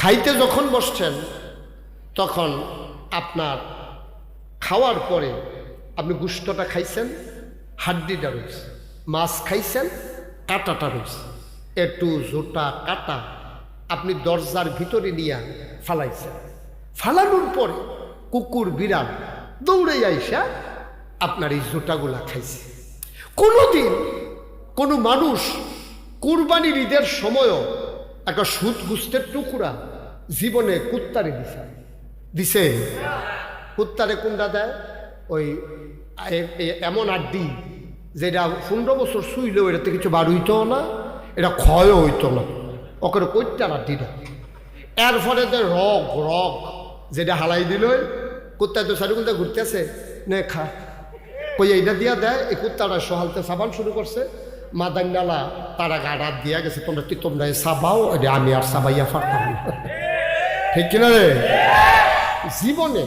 খাইতে যখন বসছেন, তখন আপনার খাওয়ার পরে আপনি গুষ্টটা খাইছেন, হাড্ডিটা রয়েছে, মাছ খাইছেন, কাটাটা রয়েছে। একটু জোটা কাটা আপনি দরজার ভিতরে নিয়ে ফালাইছেন। ফালানোর পরে কুকুর, বিড়াল দৌড়ে আইসা আপনার এই জোটাগুলা খাইছে। কোনোদিন কোনো মানুষ কুরবানির ঈদের সময়ও একটা সুদ গুস্তের টুকরা জীবনে কুত্তারে দিছে। দিছে? কুত্তারে কোনটা দেয়? ওই এমন আড্ডি যেটা পনেরো বছর শুইলেও এটাতে কিছু বার হইতো না, এটা ক্ষয়ও হইতো না। ওকে কইটার আড্ডিটা। ফলে তো রগ রগ যেটা হালাই দিল কুত্তায় তো সারি কুত্তা ঘুরতেছে, নে খা। কই এইটা দিয়া দেয়, এই কুত্তাটা সহালতে সাবান শুরু করছে, মাদান্ডালা তারা গাড়া দিয়া গেছে, তোমরা তোমরা সাবাও? আমি আর সাবাইয়া না। ঠিক কিনা রে? জীবনে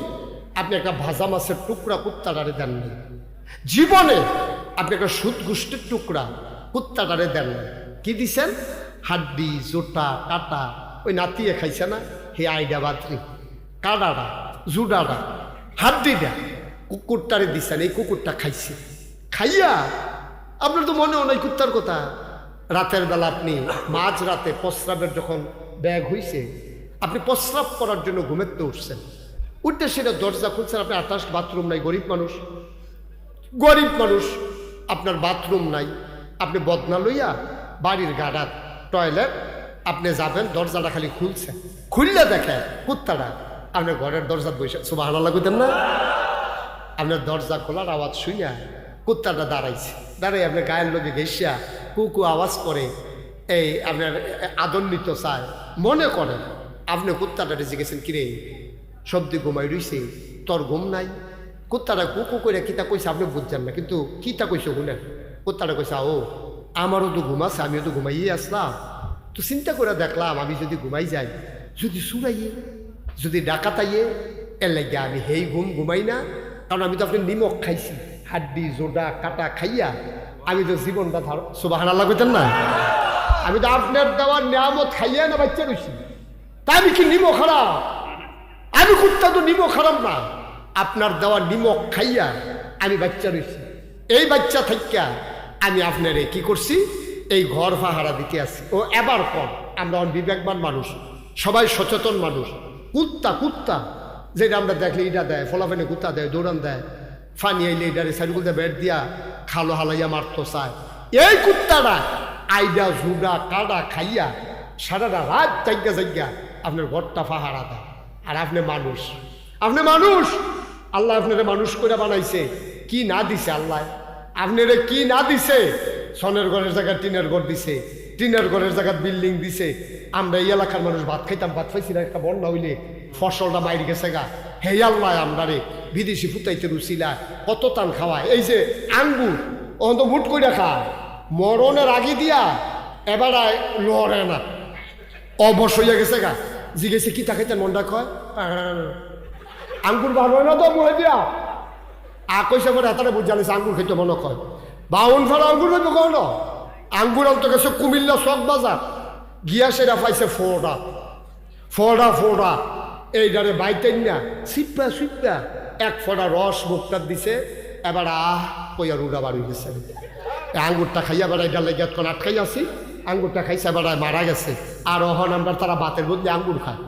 আপনি একটা ভাজা মাছের টুকরা কুত্তাটারে দেন নাই। জীবনে আপনি একটা সুদ গোষ্ঠীর টুকরা কুত্তাটারে দেন নাই। কি দিছেন? হাড্ডি, জোটা, কাটা, ওই নাতিয়ে খাইছে না? হে আইডা বাত্রি কাডাটা জুডাটা হাড্ডিটা কুকুরটারে দিছেন, এই কুকুরটা খাইছে। খাইয়া আপনার তো মনেও নাই কুত্তার কথা। রাতের বেলা আপনি মাঝ রাতে প্রস্রাবের যখন ব্যাগ হইছে আপনি প্রস্রাব করার জন্য ঘুমেতে উঠছেন। উঠতে সেটা দরজা খুলছেন, আপনি আটাশ বাথরুম নাই, গরিব মানুষ। গরিব মানুষ, আপনার বাথরুম নাই। আপনি বদনা লইয়া বাড়ির গাড়ার টয়লেট আপনি যাবেন, দরজাটা খালি খুলছেন খুললে দেখে কুত্তাটা আপনার ঘরের দরজা বসে সুবাহ লাগুতেন না? আপনার দরজা খোলার আওয়াজ শুইয়া কুত্তাটা দাঁড়াইছে। দাঁড়াই আপনার গায়ের লোকে ঘেসিয়া কুকু আওয়াজ করে, এই আপনার আদর নিতে চায়। মনে করেন আপনি কুত্তাটারে জিজ্ঞেসেন, কিরে সবদি ঘুমাই রইছে, তোর ঘুম নাই? কুত্তাটা কুকু করে কিতা কইছে আপনি বুঝছেন না, কিন্তু কিতা কইছে শুনেন। কুত্তাটা কইছে ও আমারও তো ঘুম আছে, আমিও তো ঘুমাইয়ে আসলাম। তো চিন্তা করে দেখলাম আমি যদি ঘুমাই যাই, যদি সুরাইয়ে যদি ডাকাতাইয়ে এর লাগে আমি হেই ঘুম ঘুমাই না, কারণ আমি তো আপনি নিমখ খাইছি, হাড্ডি, জোডা, কাটা খাইয়া আমি তো জীবনটা ধর সুবাহান আল্লাহ কইতেন না? আমি তো আপনার দেওয়ার নিয়ামত খাইয়া না বাচ্চা রয়েছি তা আমি কি নিমখ খারাপ? আমি কুত্তা তো নিমখ খারাপ না। আপনার দেওয়া নিমখ খাইয়া আমি বাচ্চা রয়েছি। এই বাচ্চা থাইকা আমি আপনারে কি করছি? এই ঘর ভাহারা দিতে আসি ও এবার কম আমরা বিবেকবান মানুষ, সবাই সচেতন মানুষ। কুত্তা কুত্তা, যেটা আমরা দেখলে এটা দেয় ফলাফেনে কুত্তা দেয়, দৌড়ান দেয়। ফানি আইলে এটারে সাইডগুলো বেড দিয়া খালো হালাইয়া মারতো চায়। এই কুত্তাটা আইডা, ঝুডা, কাডা খাইয়া সারাটা রাত জায়গা জায়গা আপনার ঘরটা ফাহারা দেয় আর আপনি মানুষ। আপনি মানুষ? আল্লাহ আপনারে মানুষ করে বানাইছে। কি না দিছে আল্লাহ? আপনারে কি না দিছে? সনের ঘরের জায়গায় টিনের ঘর দিছে। টিনের ঘরের জায়গায় বিল্ডিং দিছে। আমরা এই এলাকার মানুষ, ভাত খাইতাম, ভাত খাইছি না, একটা বন্যা হইলে ফসলটা মাইর গেছে গা। হে আল্লাহ আমরা রে বিদেশি ফুটাইতে রুচিলা কত টান খাওয়ায়। এই যে আঙ্গুর অন্ত মুট করে খায়। মরণের আগে দিয়া এবার লড়ে না। অবশ হইয়া গেছে গা। জিজ্ঞেসে কি তাকাইতেন মনটা কয়? আঙ্গুর বার হয় না তো মুহে দিয়া আকৈসে করে হাতারে বুঝালিছে আঙ্গুর খেতে মনে কয়। বাউন ফেরা আঙ্গুর হইবে কখন আঙ্গুর আনতে গেছে কুমিল্লা চক বাজার গিয়া সেটা পাইছে ফোড়া ফোড়া ফোড়া এইটারে বাইতেন না। সিপ্পা সিপ্পা এক ফোড়া রস মুখটার দিছে। এবার আহ কইয়া রুডা বাড়ি গেছে। আঙ্গুরটা খাইয়া বেড়াই ডালে গেত কোন আটকাই আছি। আঙ্গুরটা খাইছে বেড়ায় মারা গেছে। আর অহন আমরা তারা বাতের বদলে আঙ্গুর খায়।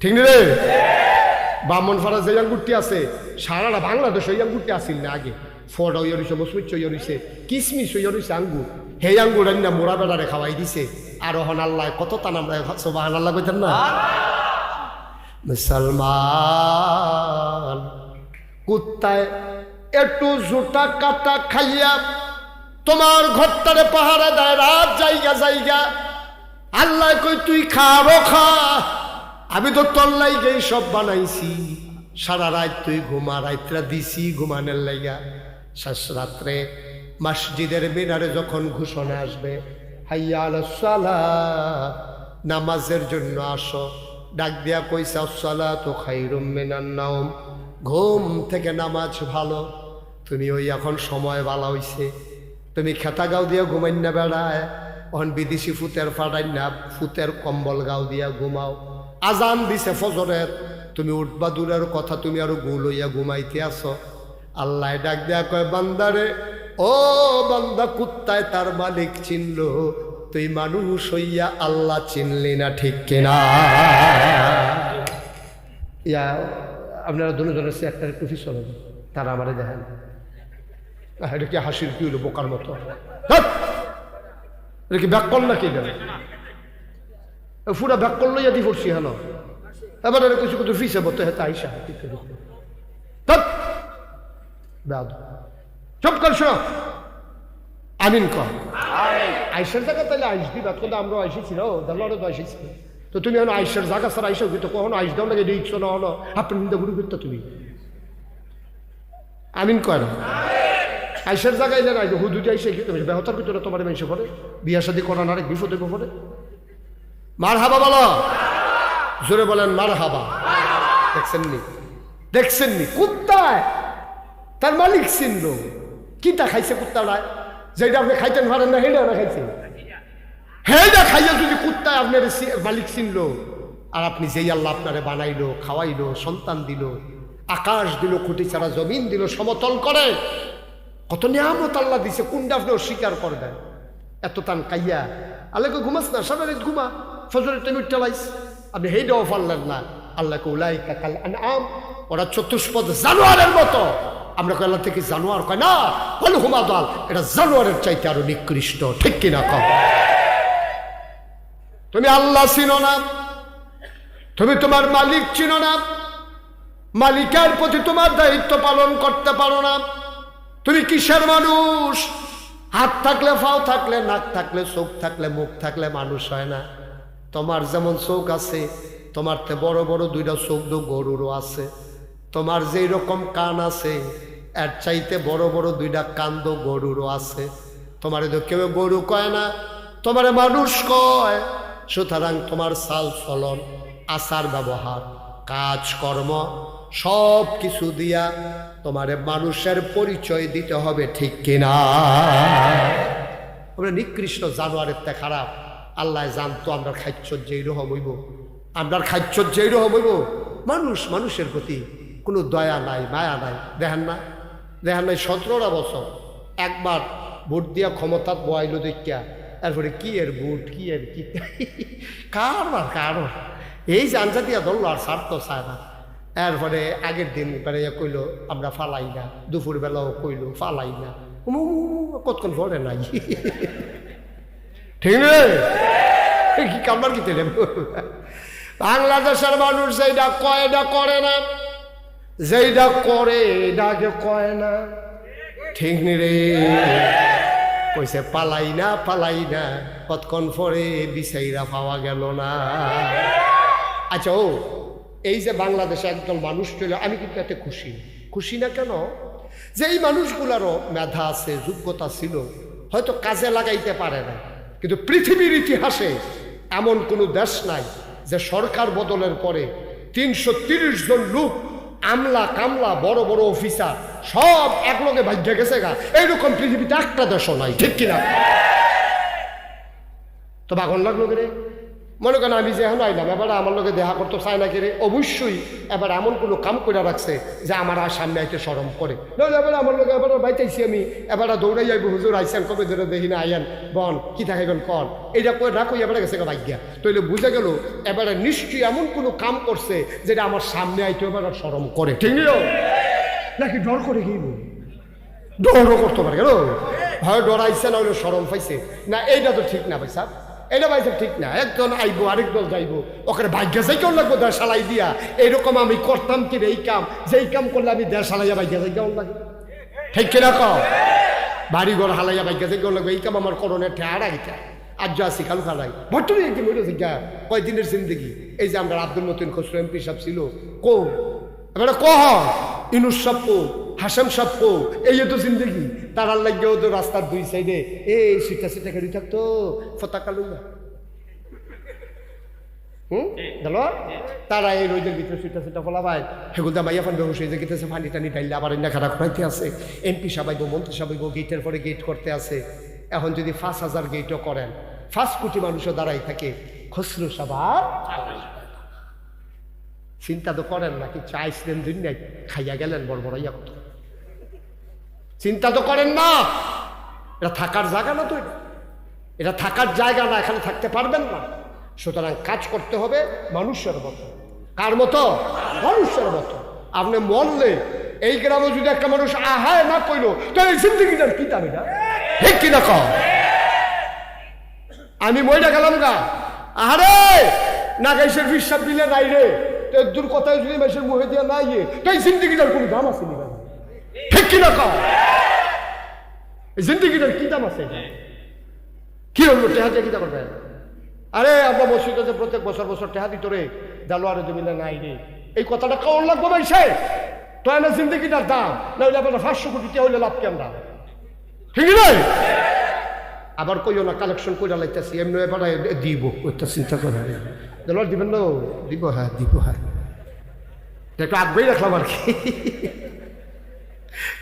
ঠিক নি রে? ব্রাহ্মণ ফাড়া যে আঙ্গুরটি আছে সারাটা বাংলাদেশ ওই আঙ্গুরটি আসিল না আগে। ফড়া হইয়া রইছে মসমিচ হইয়া রইছে কিসমিস রইছে আঙ্গুর। হে আঙ্গুর না মোরা বেড়ারে খাওয়াই দিছে। আর আল্লাহ কত তান আমরা সোবাহান আল্লাহ কইতেন না? মুসলমান, কুত্তায় একটু জুতা কাটা খাইয়া তোমার ঘরটারে পাহারা দেয়, রাত জায়গা জায়গা আল্লাহ কই তুই খারো খা। আমি তো তোর লাইগেই সব বানাইছি। সারা রাত তুই ঘুমা, রাত্রা দিছি ঘুমানের লাইগা। শেষ রাত্রে মসজিদের মিনারে যখন ঘোষণা আসবে, হাইয়া আলাস সালাহ নামাজের জন্য আসো। ডাক দিয়া কইসা সালা তো খাইরুম মিনান নাওম। ঘুম থেকে নামাজ ভালো। তুমি ওই এখন সময় ভালো হইছে। তুমি খেতা গাও দিয়া ঘুমাই না বেড়ায়। অন বিদেশি ফুতের ফাটাই না ফুতের কম্বল গাও দিয়া ঘুমাও। আজান দিছে ফজরের, তুমি উঠবা দূরের কথা, তুমি আরও গোল হইয়া ঘুমাইতে আসো আল্লাহ ডাক দেয়া কয়, বান্দারে, ও বান্দা, কুত্তায় তার মালিক চিনল, তুই মানুষ হইয়া আল্লাহ চিনলি না, ঠিক কিনা? ইয়া, আপনারা দুজনের সে একটা একটু পিছনে তারা আমারে দেখেন। এটা কি হাসির কি হলো বোকার মতো! এটা ব্যাক কল নাকি পুরা ব্যাক করল ইয়াদি পড়ছি হেন এবার এটা কিছু কিছু ফিসে বলতে হেতে আইসা ধ্যাৎ! বেয়াদ। চুপ কর শোনো। আমিন কর। আইসের জায়গা তাহলে আইস দিবা কিন্তু আমরা আইসেছি না দালারও তো আইসেছি। তো তুমি এখন আইসের জায়গা স্যার আইসো কিন্তু কখনো আইস দাও লাগে রিক্স না হলো আপনি নিন্দা গুরু করতে তুমি। আমিন না আইসের জায়গায় না আইসো হুদুটি আইসে কি তুমি বেহতার ভিতরে তোমার মেসে পড়ে বিয়া শাদি করার আরেক বিপদে পড়ে মার হাবা বলো। জোরে বলেন মার হাবা দেখছেননি? দেখছেননি? কুত্তায়। তার মালিক চিনল কিটা খাইছে কুত্তাটায় যেটা আপনি খাইতেন পারেন না হেটা না খাইছে হেটা খাইয়া যদি কুত্তায় আপনার মালিক চিনল আর আপনি যেই আল্লাহ আপনারে বানাইলো, খাওয়াইলো, সন্তান দিল, আকাশ দিল, খুঁটি ছাড়া জমিন দিল, সমতল করে কত নিয়ামত আল্লাহ দিছে কোনটা আপনি অস্বীকার করবেন। এত তান কাইয়া। আল্লাহকে ঘুমাস না, সারা রাত ঘুমা। ফজরের টাইম উঠতে আপনি হেইটাও পারলেন না। আল্লাহকে উলাই কাকাল আম ওরা চতুষ্পদ জানোয়ারের মতো। আমরা আল্লাহ থেকে জানোয়ার কয় না, হল হুমা দল। এটা জানোয়ারের চাইতে আরও নিকৃষ্ট, ঠিক কিনা কম? তুমি আল্লাহ চিনো না। তুমি তোমার মালিক চিনো না। মালিকার প্রতি তোমার দায়িত্ব পালন করতে পারো না। তুমি কিসের মানুষ? হাত থাকলে ফাও থাকলে, নাক থাকলে, চোখ থাকলে, মুখ থাকলে মানুষ হয় না। তোমার যেমন চোখ আছে, তোমার তে বড় বড় দুইটা চোখ দো গরুরও আছে। তোমার যেই রকম কান আছে, এর চাইতে বড় বড় দুইটা কান কান্দ গরুরও আছে। তোমার তো কেউ গরু কয় না, তোমার মানুষ কয়। সুতরাং তোমার সাল ফলন, আচার ব্যবহার, কাজকর্ম সব কিছু দিয়া তোমারে মানুষের পরিচয় দিতে হবে, ঠিক কিনা? আমরা নিকৃষ্ট জানোয়ারের তে খারাপ। আল্লাহ জানতো আমরা খাদ্য যেই রকম হইব। আমরা খাদ্য যেই রকম হইব। মানুষ মানুষের প্রতি কোনো দয়া নাই, মায়া নাই। দেখেন না? দেখেন নাই সতেরোটা বছর। একবার ভোট দিয়া ক্ষমতাত বয়াইল দেখিয়া, এরপরে কি এর ভোট, কি এর কি? কারবার কারবার এই আনসা দিয়া ধরলো আর স্বার্থ চায় না। এরপরে আগের দিন বেড়াইয়া কইলো, আমরা ফালাই না। দুপুর বেলাও কইলো, ফালাই না। কতক্ষণ পরে নাই? ঠিক রে কি কামবার কি তেলে বাংলাদেশের মানুষ যেটা কয় এটা করে না যেইটা করে এটাকে কয় না, ঠিক নি রে? কইছে, পালাই না পালাই না, কতক্ষণ পরে বিচাইরা পাওয়া গেল না? আচ্ছা ও এই যে বাংলাদেশে একদল মানুষ চলে আমি কিন্তু এতে খুশি। খুশি না কেন? যে এই মানুষগুলারও মেধা আছে, যোগ্যতা ছিল, হয়তো কাজে লাগাইতে পারে না কিন্তু পৃথিবীর ইতিহাসে এমন কোনো দেশ নাই যে সরকার বদলের পরে তিনশো তিরিশ জন লোক আমলা কামলা বড় বড় অফিসার সব একলগে ভাগ্যে গেছে গা। এইরকম পৃথিবীতে একটা দেশও নাই, ঠিক কিনা? তো বাগন লাগল রে? মনে করেন আমি যে এখন আইলাম, এবার আমার লোকে দেখা করতে চায় না কেরে অবশ্যই এবার এমন কোনো কাম করে রাখছে যে আমার আর সামনে আইতে সরম করে। নইলে এবার আমার লোকে এবার বাইতেছি আমি, এবার দৌড়াই যাইব হুজুর আইসেন কবে ধরে দেখি না, আইয়ান বন কি থাকাইবেন কন এইটা কই রাখো এবারে গেছে ভাগ্যা তইলে বুঝে গেল এবারে নিশ্চয়ই এমন কোনো কাম করছে যেটা আমার সামনে আইতে এবার আর সরম করে। ঠিক নাকি ডর করে কি ডরও করতে পারে কেন? ভয় ডরাইছে, না হইল সরম পাইছে। না, এইটা তো ঠিক না ভাই সাহেব। এটা ভাই ঠিক না, একজন আইবো, আরেক দল যাইবো। ওখানে ভাগ্য যাই কেউ লাগবো দেড় সালাই দিয়া। এইরকম আমি করতাম কি এই কাম? যেই কাম করলে আমি দেড় সালাইয়া ভাগ্য যাই কেউ লাগে ঠিক কিনা কম বাড়ি ঘর হালাইয়া ভাগ্য যাই কেউ লাগবে। এই কাম আমার করণের ঠেয়ার আইতা আজ যা কাল খালাই ভট্টরি একদিন হইল জিজ্ঞা কয়দিনের জিন্দগি? এই যে আমরা আব্দুল মতিন খসরু এমপি সাহেব ছিল। কো এবারে কহ? ইনুস হাসাম সাপ্পু এই তো জিন্দগি। তারার লাগেও তো রাস্তার দুই সাইডে এই সিটা সিটা গাড়ি থাকতো পতাকা লইয়া হুম? গেল তারা এই রোদের ভিতরে সিটা সিটা ফলা ভাই সেগুলো মাইয়া ফান বেহুশ হয়ে গেতেছে পানি টানি ডাইলে আবার এনে খারাপ করাইতে আছে। এমপি সাবাইব মন্ত্রী সাবাইব গেটের পরে গেট করতে আছে। এখন যদি পাঁচ হাজার গেটও করেন, পাঁচ কোটি মানুষও দাঁড়াই থাকে, খসরু সাবার চিন্তা তো করেন না, কি চাইছিলেন দিন নাই, খাইয়া গেলেন, বড় বড় ইয়া কত চিন্তা তো করেন না। এটা থাকার জায়গা না তো এটা? এটা থাকার জায়গা না, এখানে থাকতে পারবেন না। সুতরাং কাজ করতে হবে মানুষের মতো। কার মতো? মানুষের মতো। আপনি মরলে এই গ্রামে যদি একটা মানুষ আহায় না কইলো তো এই জিন্দগিটার কি দাবি না? ঠিক কিনা কম আমি মইটা গেলাম গা। আহারে! না গাইসের বিশ্বাস দিলে নাই রে। তো দূর কথায় যদি মেসের মুখে দিয়ে না ইয়ে তো এই জিন্দগিটার কোনো দাম আছে নি? ঠিক কিনা কম জিন্দগিটার কি দাম আছে? কি হলো টেহা দিয়ে কিতা করবে আরে আমরা মসজিদে প্রত্যেক বছর বছর টেহা দিত রে দেলোয়ারে জমিলে নাই রে এই কথাটা কেমন লাগবো ভাই সে তো এনে জিন্দগিটার দাম না হইলে আপনার পাঁচশো কোটি টাকা হইলে লাভ কেন ঠিক নয় আবার কইও না কালেকশন করে লাইতেছি এমনি এবার দিব ওইটা চিন্তা করে দিবেন না দিব হ্যাঁ দিব হ্যাঁ একটু আগ্রহী রাখলাম আর কি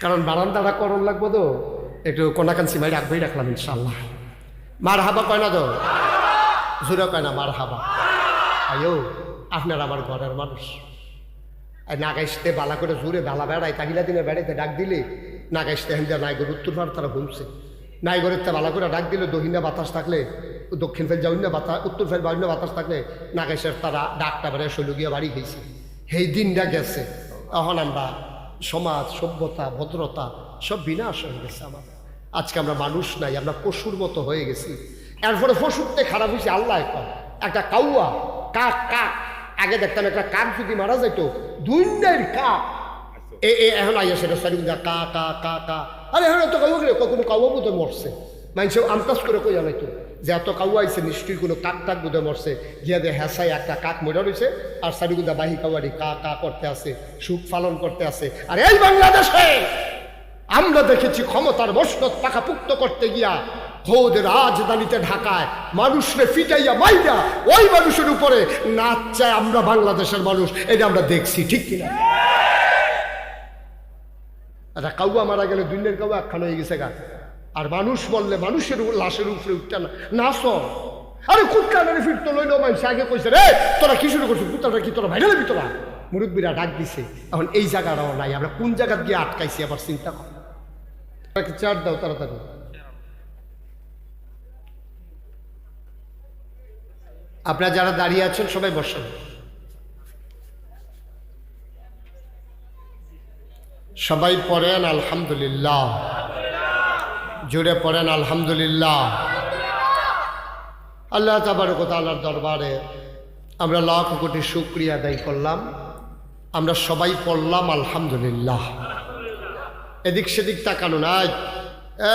কারণ বারান্দাটা করণ লাগবো তো, একটু কোনাকাঞ্চি মাইরে আগ্রহী রাখলাম ইনশাল্লাহ মার হাবা কয় না তো? জোরে কয় না মার হাবা আয়ো, আপনার আমার ঘরের মানুষ। নাগাইশতে বালা করে জুড়ে বালা বেড়ায় তাহিলা দিনে বেড়াইতে ডাক দিলে, নাগাইশতে হেন্দা নাইগর উত্তর ভারত তারা ঘুমছে। নাইগরের তে বালা করে ডাক দিলে দহিনা বাতাস থাকলে, দক্ষিণ ফেল না বাতাস, উত্তর ফেল বাউন্য বাতাস থাকলে নাগাইশের তারা ডাকটা বেড়ে শৈলগিয়া বাড়ি গেছে। সেই দিনটা গেছে। এখন আমরা সমাজ, সভ্যতা, ভদ্রতা, সব বিনাশ হয়ে গেছে আমাদের। আজকে আমরা মানুষ নাই, আমরা পশুর মতো হয়ে গেছি। এরপরে পশুরতে খারাপ হয়েছে, আল্লাহ এখন একটা কাউয়া, কাক কাক, আগে দেখতাম একটা কাক যদি মারা যেত দুইনের কাক। এ এ, এখন আইয়া সেটা সারি কা কা কা কা। আরে এখন তো গেলে কখনো কাউয়া বোধ মরছে। মানুষ আমতাস করে কই আনাইতো যে এত কাউয়া আইছে, নিশ্চয়ই কোনো কাক টাক বোধ মরছে। গিয়া দে হ্যাসাই একটা কাক মরে রয়েছে আর সারিগুদা বাহি কাউয়ারি কা কা করতে আছে, সুখ পালন করতে আছে। আর এই বাংলাদেশে আমরা দেখেছি ক্ষমতার মসনদ পাকাপুক্ত করতে গিয়া খোদ রাজধানীতে ঢাকায় মানুষরে ফিটাইয়া মাইরা ওই মানুষের উপরে নাচ চায় আমরা বাংলাদেশের মানুষ। এটা আমরা দেখছি, ঠিক কিনা? একটা কাউয়া মারা গেলে দুনিয়ার কাউয়া একখান হয়ে গেছে গা। আর মানুষ বললে মানুষের লাশের উপরে উঠতে না না সর আরে কুটকানের ফিরতো লইল মানুষ আগে কইছে, রে, তোরা কি শুরু করছিস? কুত্তাটা কি তোরা যাবি তোরা মুরব্বীরা ডাক দিছে, এখন এই জায়গাটাও নাই, আমরা কোন জায়গা গিয়ে আটকাইছি আবার চিন্তা কর। তাকে চার দাও, তাড়াতাড়ি। আপনারা যারা দাঁড়িয়ে আছেন, সবাই বসেন। সবাই পড়েন, আলহামদুলিল্লাহ। জুড়ে পড়েন, আলহামদুলিল্লাহ। আল্লাহ তাবারকতালার দরবারে আমরা লাখ কোটি শুক্রিয়া আদায় করলাম। আমরা সবাই পড়লাম, আলহামদুলিল্লাহ। এদিক সেদিক তাকানো নাই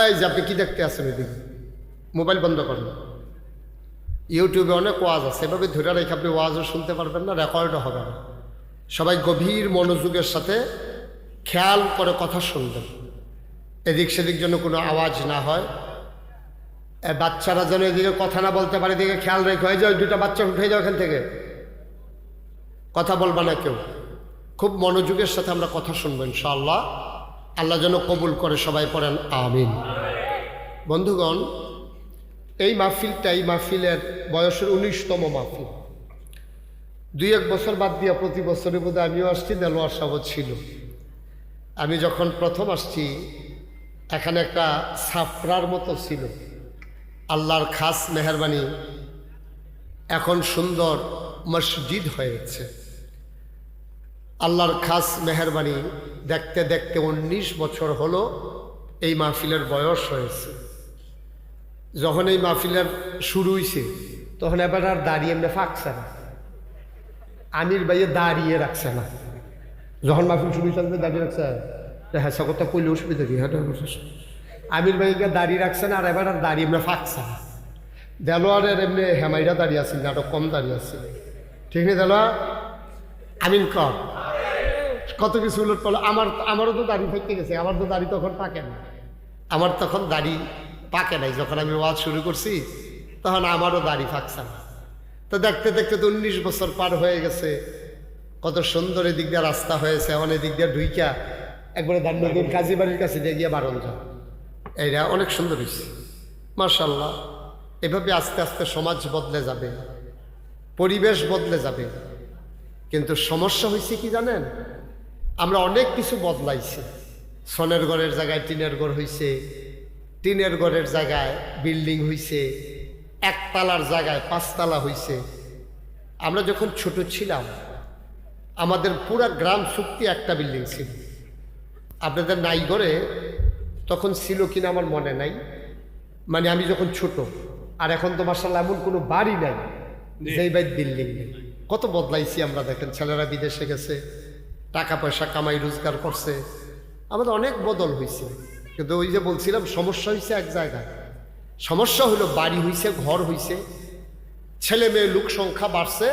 এই যে আপনি কি দেখতে আছেন এদিকে? মোবাইল বন্ধ করুন। ইউটিউবে অনেক ওয়াজ আছে, এভাবে ধরে রেখে আপনি ওয়াজও শুনতে পারবেন না, রেকর্ডও হবে না। সবাই গভীর মনোযোগের সাথে খেয়াল করে কথা শুনবেন। এদিক সেদিক যেন কোনো আওয়াজ না হয়। বাচ্চারা যেন এদিকে কথা না বলতে পারে, এদিকে খেয়াল রেখে। হয়ে যায় দুটা বাচ্চা উঠে যাও এখান থেকে। কথা বলবা না কেউ। খুব মনোযোগের সাথে আমরা কথা শুনব, ইনশাআল্লাহ। আল্লাহ যেন কবুল করে সবাই পড়েন, আমিন। বন্ধুগণ, এই মাহফিলটা, এই মাহফিলের বয়সের উনিশতম মাহফিল। দুই এক বছর বাদ দিয়া প্রতি বছরের মধ্যে আমিও আসছি, দেলোয়ার সাহব ছিল। আমি যখন প্রথম আসছি এখানে একটা সাফরার মতো ছিল। আল্লাহর খাস মেহরবানি এখন সুন্দর মসজিদ হয়েছে। আল্লাহর খাস মেহরবানি দেখতে দেখতে উনিশ বছর হলো এই মাহফিলের বয়স হয়েছে। যখন এই মাহফিলের শুরু হয়েছে তখন এবার আর দাঁড়িয়ে এমনি ফাঁকছে না আমির ভাইয়ে দাঁড়িয়ে রাখছে না। যখন মাহফিল শুরু হয়েছে দাঁড়িয়ে রাখছে। হ্যাঁ কথা কইলে অসুবিধা কি? হ্যাঁ আমির ভাইকে দাঁড়িয়ে রাখছে না, আর এবার আর দাঁড়িয়ে এমনি ফাঁকছে দেলোয়ারের এমনি হেমাইরা দাঁড়িয়ে আছে, নাটক কম দাঁড়িয়ে আছে। ঠিক নেই দেলোয়ার? আমিন কর। কত কিছু উলট পালো আমার আমারও তো দাড়ি ফেটতে গেছে, আমার তো দাড়ি তখন পাকে না আমার তখন দাড়ি পাকে নাই, যখন আমি ওয়াজ শুরু করছি, তখন আমারও দাড়ি ফাঁকছে না। তো দেখতে দেখতে তো উনিশ বছর পার হয়ে গেছে, কত সুন্দর এদিক দিয়ে রাস্তা হয়েছে এমন এদিক দিয়ে ঢুইকা একবারে দান্নদুর কাজী বাড়ির কাছে দিয়ে গিয়ে বারণ যা এইটা অনেক সুন্দর হয়েছে। মার্শাল্লাহ এভাবে আস্তে আস্তে সমাজ বদলে যাবে, পরিবেশ বদলে যাবে। কিন্তু সমস্যা হয়েছে কি জানেন? আমরা অনেক কিছু বদলাইছি। সনের ঘরের জায়গায় টিনের ঘর হয়েছে টিনের ঘরের জায়গায় বিল্ডিং হয়েছে একতলার জায়গায় পাঁচতলা হয়েছে আমরা যখন ছোট ছিলাম, আমাদের পুরা গ্রাম শক্তি একটা বিল্ডিং ছিল। আপনাদের নাইগড়ে তখন ছিল কিনা আমার মনে নাই। মানে আমি যখন ছোট আর এখন তো মার্শাল্লাহ এমন কোনো বাড়ি নাই যেই বাড়ি বিল্ডিং নেই। কত বদলাইছি আমরা দেখেন ছেলেরা বিদেশে গেছে টাকা পয়সা কামাই রোজগার করছে। আমাদের অনেক বদল হয়েছে কিন্তু ওই যে বলছিলাম সমস্যা হয়েছে এক জায়গায়। সমস্যা হলো বাড়ি হয়েছে ঘর হয়েছে ছেলে মেয়ে লোক সংখ্যা বাড়ছে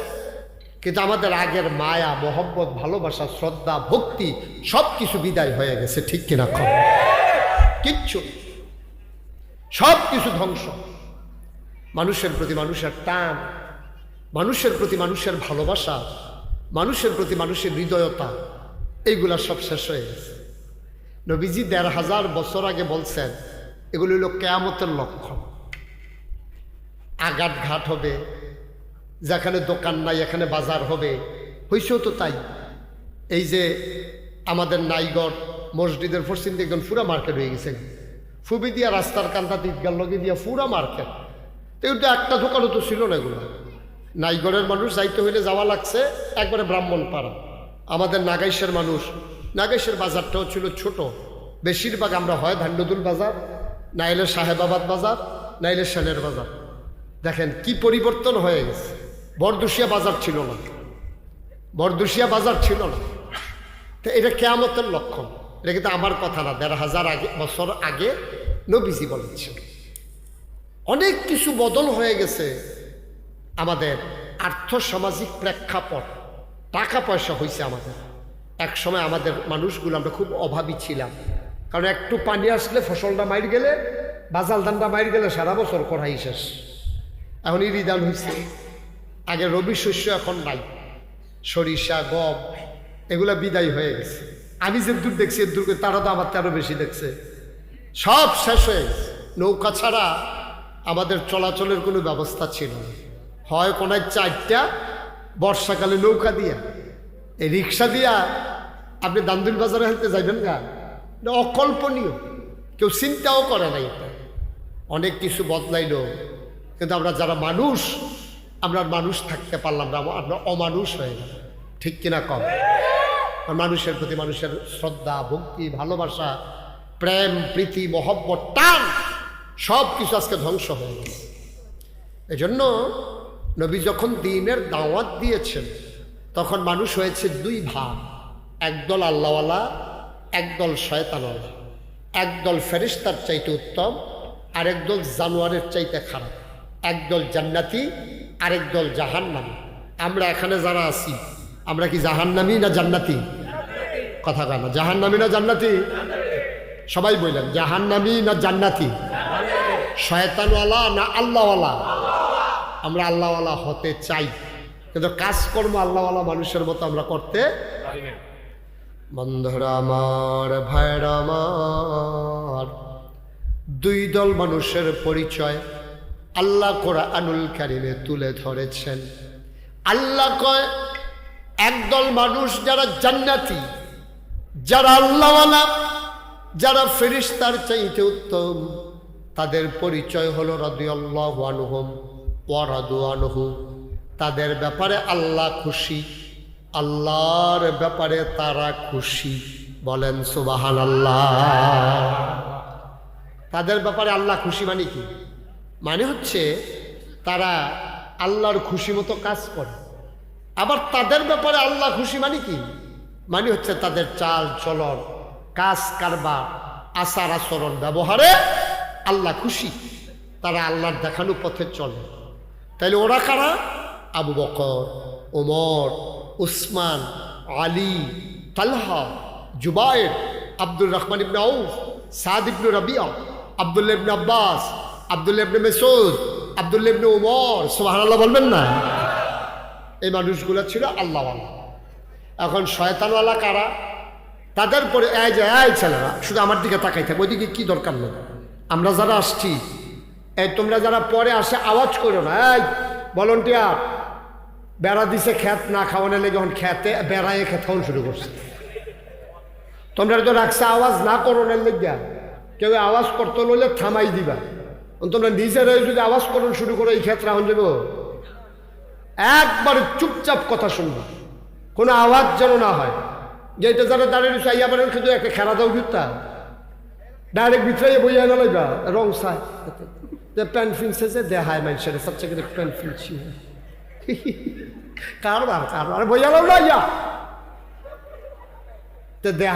কিন্তু আমাদের আগের মায়া, মোহব্বত, ভালোবাসা, শ্রদ্ধা, ভক্তি সব কিছু বিদায় হয়ে গেছে, ঠিক কিনা খবর কিচ্ছু। সব কিছু ধ্বংস। মানুষের প্রতি মানুষের টান, মানুষের প্রতি মানুষের ভালোবাসা, মানুষের প্রতি মানুষের হৃদয়তা, এইগুলা সব শেষ হয়ে গেছে। নবীজি দেড় হাজার বছর আগে বলছেন, এগুলি হলো কেয়ামতের লক্ষণ। আঘাত ঘাট হবে যেখানে দোকান নাই, এখানে বাজার হবে। হয়েছেও তো তাই। এই যে আমাদের নাইগড় মসজিদের পশ্চিম একদম পুরা মার্কেট হয়ে গেছে। ফুবি দিয়া রাস্তার কান্তা ঈদগার লগে দিয়া পুরা মার্কেট। তো এটা একটা দোকানও তো ছিল না এগুলো। নাইগড়ের মানুষ যাইতে হইলে যাওয়া লাগছে, একবারে ব্রাহ্মণ পাড়া। আমাদের নাগাইশের মানুষ, নাগাইশের বাজারটাও ছিল ছোট। বেশিরভাগ আমরা হয় ধান্ডদুল বাজার, নাইলে সাহেবাবাদ বাজার, নাইলে সেনের বাজার। দেখেন কি পরিবর্তন হয়ে গেছে। বরদুশিয়া বাজার ছিল না। বরদুশিয়া বাজার ছিল না। তো এটা কেয়ামতের লক্ষণ। এটা কিন্তু আমার কথা না, দেড় হাজার আগে, বছর আগে নবীজি বলেছে অনেক কিছু বদল হয়ে গেছে আমাদের আর্থসামাজিক প্রেক্ষাপট। টাকা পয়সা হয়েছে আমাদের। এক সময় আমাদের মানুষগুলো আমরা খুব অভাবী ছিলাম। কারণ একটু পানি আসলে ফসলটা মাইর গেলে বাজাল ধানটা মাইর গেলে সারা বছর করাই শেষ। এখন ইরিদান হয়েছে আগে রবি শস্য এখন নাই। সরিষা, গম, এগুলা বিদায় হয়ে গেছে। আমি যে দূর দেখছি, এর দূর করে তারা তো আমার তেরো বেশি দেখছে। সব শেষ হয়ে গেছে। নৌকা ছাড়া আমাদের চলাচলের কোনো ব্যবস্থা ছিল না। হয় কোনায় চারটা, বর্ষাকালে নৌকা দিয়া। এই রিক্সা দিয়া আপনি দান্দুল বাজারে হেলতে যাইবেন না অকল্পনীয়। কেউ চিন্তাও করে না এটা। অনেক কিছু বদলাইলো। কিন্তু আমরা যারা মানুষ আমরা মানুষ থাকতে পারলাম না, আমরা অমানুষ হয়ে গেল ঠিক কিনা কম? মানুষের প্রতি মানুষের শ্রদ্ধা, ভক্তি, ভালোবাসা, প্রেম, প্রীতি, মহব্বত, টান সব কিছু আজকে ধ্বংস হয়ে গেছে। এজন্য নবী যখন দিনের দাওয়াত দিয়েছেন, তখন মানুষ হয়েছে দুই ভাগ। একদল আল্লাহওয়ালা, একদল শয়তানওয়ালা। একদল ফেরিস্তার চাইতে উত্তম আর একদল জানোয়ারের চাইতে খারাপ। একদল জান্নাতি আরেক দল জাহান জাহান্নামী। আমরা এখানে যারা আছি, আমরা কি জাহান্নামী না জান্নাতি? কথা কয় না, জাহান্নামী না জান্নাতি? সবাই বললেন, জাহান্নামী না জান্নাতি? শয়তানওয়ালা না আল্লাহওয়ালা? আমরা আল্লাহওয়ালা হতে চাই। কিন্তু কাজকর্ম আল্লাহওয়ালা মানুষের মতো আমরা করতে বন্ধুরা আমার, ভাইরা আমার, দুই দল মানুষের পরিচয় আল্লাহ কোরআনুল কারিমে তুলে ধরেছেন। আল্লাহ কয়, একদল মানুষ যারা জান্নাতি, যারা আল্লাহওয়ালা, যারা ফেরিস্তার চাইতে উত্তম, তাদের পরিচয় হলো রদিয়াল্লাহ আনহুম ওয়ারাদু আনহু। তাদের ব্যাপারে আল্লাহ খুশি, আল্লাহর ব্যাপারে তারা খুশি। বলেন সুবাহান আল্লাহ তাদের ব্যাপারে আল্লাহ খুশি মানে কি? মানে হচ্ছে তারা আল্লাহর খুশি মতো কাজ করে। আবার তাদের ব্যাপারে আল্লাহ খুশি মানে কি? মানে হচ্ছে তাদের চাল চলন, কাজ কারবার, আচার আচরণ ব্যবহারে আল্লাহ খুশি। তারা আল্লাহর দেখানো পথে চলে। তাইলে ওরা কারা? Abu Bakr, Omar, Usman, Ali, Talha Zubair Abdul Rahman ibn Auf, Saad ibnu Rabia Abdullah ibn Abbas Abdullah ibn Masud Abdullah ibn Omar সুবহানাল্লাহ বলবেন না? এই মানুষগুলো ছিল আল্লাহওয়ালা। এখন শয়তানওয়ালা কারা? তাদের পরে এই যে, এই ছেলেরা, শুধু আমার দিকে তাকাই থাকবে ওইদিকে কি দরকার নেই। আমরা যারা আসছি, এই তোমরা যারা পরে আসে আওয়াজ করো না, এই ভলন্টিয়ার বেড়া দিছে খ্যাত না খাওয়ানোর লেগে এখন খ্যাতে বেড়ায় খেত খাওয়ান শুরু করছে। তোমরা তো রাখছে আওয়াজ না করোনের লেগিয়া কেউ আওয়াজ করতে লইলে থামাই দিবা। তোমরা নিজেরাই যদি আওয়াজ করুন, শুরু করো এই ক্ষেত্রে এখন যাব। একবারে চুপচাপ কথা শুনব। কোনো আওয়াজ যেন না হয়। যে এটা যারা দাঁড়িয়ে আইয়া পারেন কিন্তু একটা খেলা দাও জুতা ডাইরেক্ট ভিতরে বইয়া না লাগবা রং সাই। প্যান্ট ফিনছে যে দেহায় মানুষের। সবচেয়ে করে প্যান্ট ফিনছি কারবার কারবার বইয়া লাও না তো দেহা